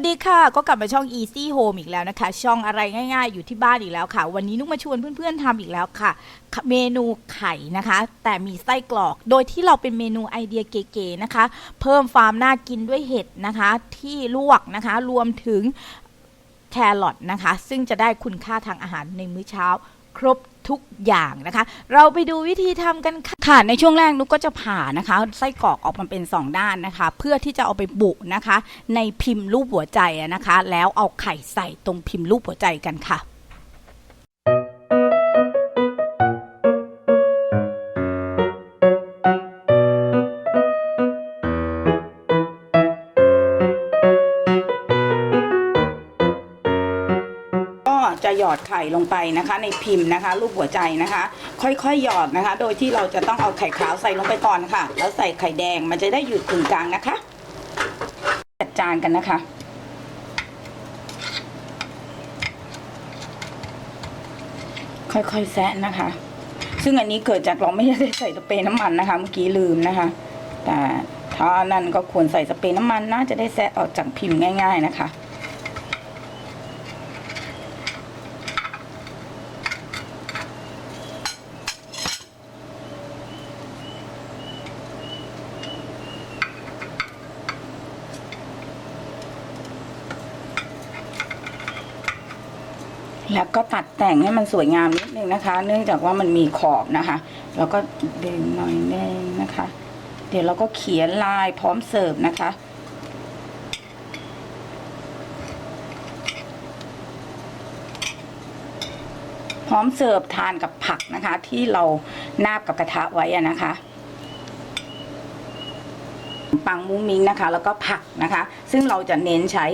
วัสดีค่ะ ก็กลับมาช่อง Easy Home อีกแล้วนะคะ ช่องอะไรง่ายๆ อยู่ที่บ้านอีกแล้วค่ะ วันนี้นุกมาชวนเพื่อนๆทำอีกแล้วค่ะ เมนูไข่นะคะ แต่มีไส้กรอก โดยที่เราเป็นเมนูไอเดียเก๋ๆนะคะ เพิ่มความน่ากินด้วยเห็ดนะคะ ที่ลวกนะคะ รวมถึงแครอทนะคะ ซึ่งจะได้คุณค่าทางอาหารในมื้อเช้า ครบ ทุกอย่างนะคะ เราไปดูวิธีทำกันค่ะคะในช่วงแรกนุกก็จะผ่านะคะ ไส้กรอกออกมาเป็น 2 ด้านนะคะ เพื่อที่จะเอาไปบุนะคะ ในพิมพ์รูปหัวใจนะคะ แล้วเอาไข่ใส่ตรงพิมพ์รูปหัวใจกันค่ะ จะหยอดไข่ลงไปนะคะ ในพิมพ์นะคะ รูปหัวใจนะคะ ค่อยๆหยอดนะคะ โดยที่เราจะต้องเอาไข่ขาวใส่ลงไปก่อนค่ะ แล้วใส่ไข่แดงมันจะได้อยู่กึ่งกลางนะคะ จัดจานกันนะคะค่อยๆแซะนะคะ ซึ่งอันนี้เกิดจากเราไม่ได้ใส่สเปรย์น้ำมันนะคะ เมื่อกี้ลืมนะคะ แต่ถ้านั่นก็ควรใส่สเปรย์น้ำมันนะจะได้แซะออกจากพิมพ์ง่าย ๆนะคะ แล้วก็ตัดแต่งให้มันสวยงามนิดนึงนะคะ เนื่องจากว่ามันมีขอบนะคะ แล้วก็ดึงหน่อยนึงนะคะ เดี๋ยวเราก็เขียนลายพร้อมเสิร์ฟนะคะพร้อมเสิร์ฟทานกับผักนะคะ ที่เรานาบกับกระทะไว้นะคะปังมุ้งมิ้งนะคะ แล้วก็ผักนะคะ ซึ่งเราจะเน้นใช้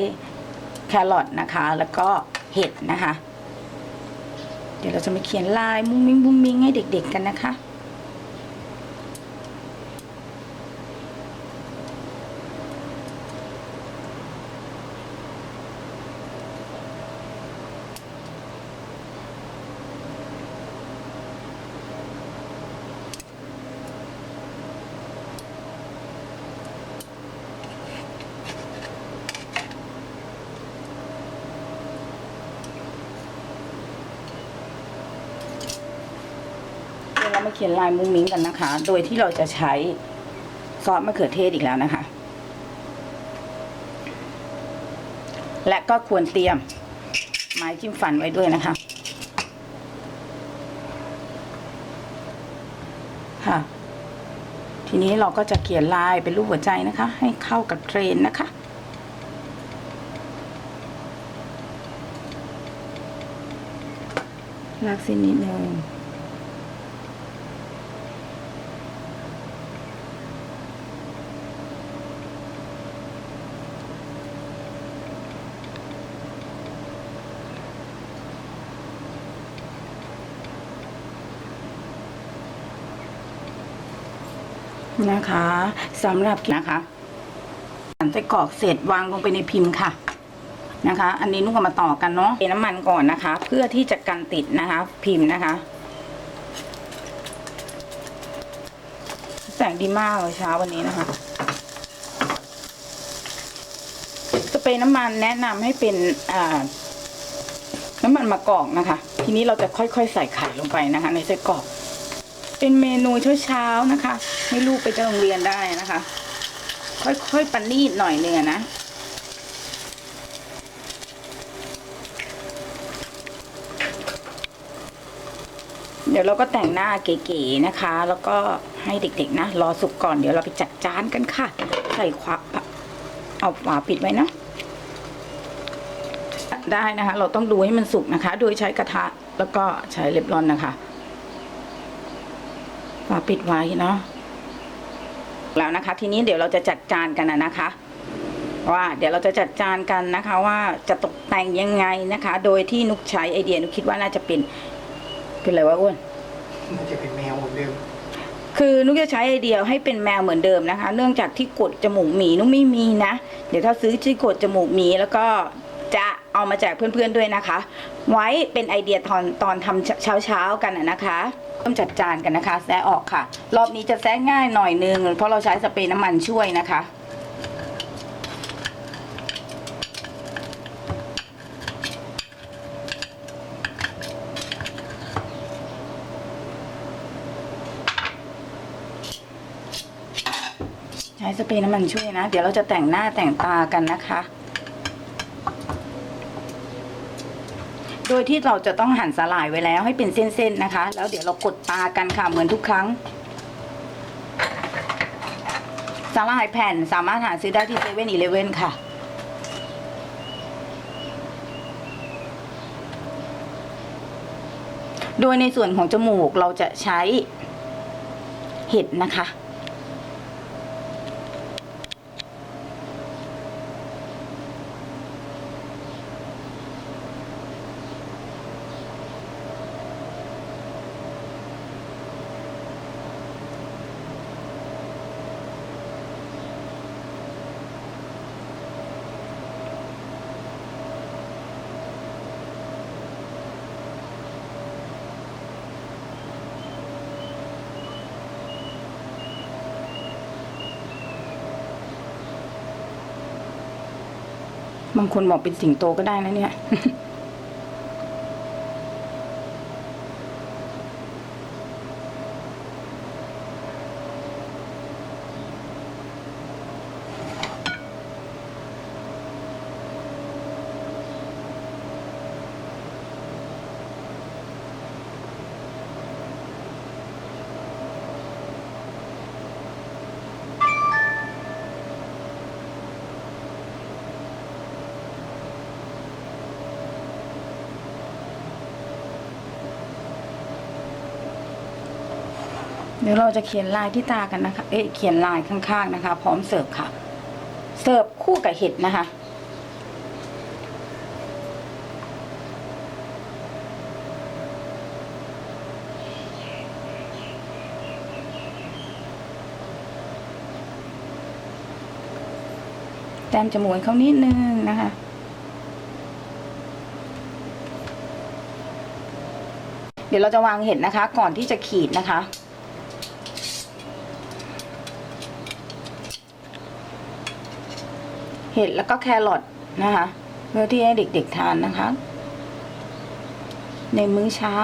แครอทนะคะ แล้วก็เห็ดนะคะ ดี๋ยวเราจะมาเขียนลายมุ้งมิ้งมุ้งมิ้งให้เด็ก ๆ กันนะคะ มาเขียนลายมุ้งมิ้งกันนะคะ โดยที่เราจะใช้ซอสมะเขือเทศอีกแล้วนะคะ และก็ควรเตรียมไม้จิ้มฟันไว้ด้วยนะคะ ค่ะ ทีนี้เราก็จะเขียนลายเป็นรูปหัวใจนะคะ ให้เข้ากับเทรนนะคะลากเส้นนิดนึง นะคะสำหรับนะคะหั่นไส้กรอกเสร็จวางลงไปในพิมพ์ค่ะนะคะ อันนี้นุ่งมาต่อกันเนาะเทน้ำมันก่อนนะคะ เพื่อที่จะกันติดนะคะ พิมพ์นะคะ แสงดีมากเลยเช้าวันนี้นะคะสเปรย์น้ำมันแนะนำให้เป็นน้ำมันมะกอกนะคะ ทีนี้เราจะค่อยๆใส่ไข่ลงไปนะคะ ในไส้กรอก เป็นเมนูเช้าๆนะคะ ให้ลูกไปโรงเรียนได้นะคะ ค่อยๆปนนีดหน่อยเนึงอนะเดี๋ยวเราก็แต่งหน้าเก๋ๆนะคะ แล้วก็ให้เด็กๆนะรอสุกก่อนเดี๋ยวเราไปจัดจานกันค่ะ ใส่ควาเอาฝาปิดไว้นะได้นะคะ เราต้องดูให้มันสุกนะคะ โดยใช้กระทะแล้วก็ใช้เล็บร้อนนะคะ ฝาปิดไว้เนาะแล้วนะคะ ทีนี้เดี๋ยวเราจะจัดจานกันนะนะคะ ว่าเดี๋ยวเราจะจัดจานกันนะคะ ว่าจะตกแต่งยังไงนะคะ โดยที่นุกใช้ไอเดียนุกคิดว่าน่าจะเป็นเป็นอะไรวะอ้วนมันจะเป็นแมวเหมือนเดิมคือนุกจะใช้ไอเดียให้เป็นแมวเหมือนเดิมนะคะ เนื่องจากที่กดจมูกหมีนุกไม่มีนะ เดี๋ยวถ้าซื้อที่กดจมูกหมีแล้วก็จะเอามาแจกเพื่อนๆด้วยนะคะ ไว้เป็นไอเดียตอนตอนทำเช้าๆกันนะนะคะ เริ่มจัดจานกันนะคะแซะออกค่ะ รอบนี้จะแซะง่ายหน่อยนึงเพราะเราใช้สเปรย์น้ำมันช่วยนะคะ ใช้สเปรย์น้ำมันช่วยนะ เดี๋ยวเราจะแต่งหน้าแต่งตากันนะคะ โดยที่เราจะต้องหั่นสลายไว้แล้วให้เป็นเส้นๆนะคะ แล้วเดี๋ยวเรากดตากันค่ะเหมือนทุกครั้งสลายแผ่นสามารถหาซื้อได้ที่เซเว่นอีเลเว่นค่ะ โดยในส่วนของจมูกเราจะใช้เห็ดนะคะ บางคนบอกเป็นสิงโตก็ได้นะเนี่ย เดี๋ยวเราจะเขียนลายที่ตากันนะคะ เอ๊ะเขียนลายข้างๆนะคะ พร้อมเสิร์ฟค่ะ เสิร์ฟคู่กับเห็ดนะคะ แต้มจมูกเขานิดนึงนะคะเดี๋ยวเราจะวางเห็ดนะคะ ก่อนที่จะขีดนะคะ เห็ดแล้วก็แครอทนะคะเพื่อที่ให้เด็กๆทานนะคะ ในมื้อเช้า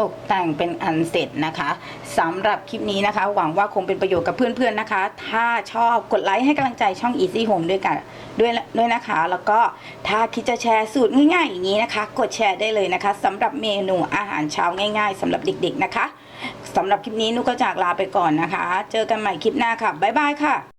ตกแต่งเป็นอันเสร็จนะคะสำหรับคลิปนี้นะคะ หวังว่าคงเป็นประโยชน์กับเพื่อนๆนะคะ ถ้าชอบกดไลค์ให้กำลังใจช่อง Easy Home ด้วยกันด้วยด้วยนะคะ แล้วก็ถ้าคิดจะแชร์สูตรง่ายๆอย่างนี้นะคะ กดแชร์ได้เลยนะคะสำหรับเมนูอาหารเช้าง่ายๆสำหรับเด็กๆนะคะสำหรับคลิปนี้นุกก็จากลาไปก่อนนะคะ เจอกันใหม่คลิปหน้าค่ะบ๊ายบายค่ะ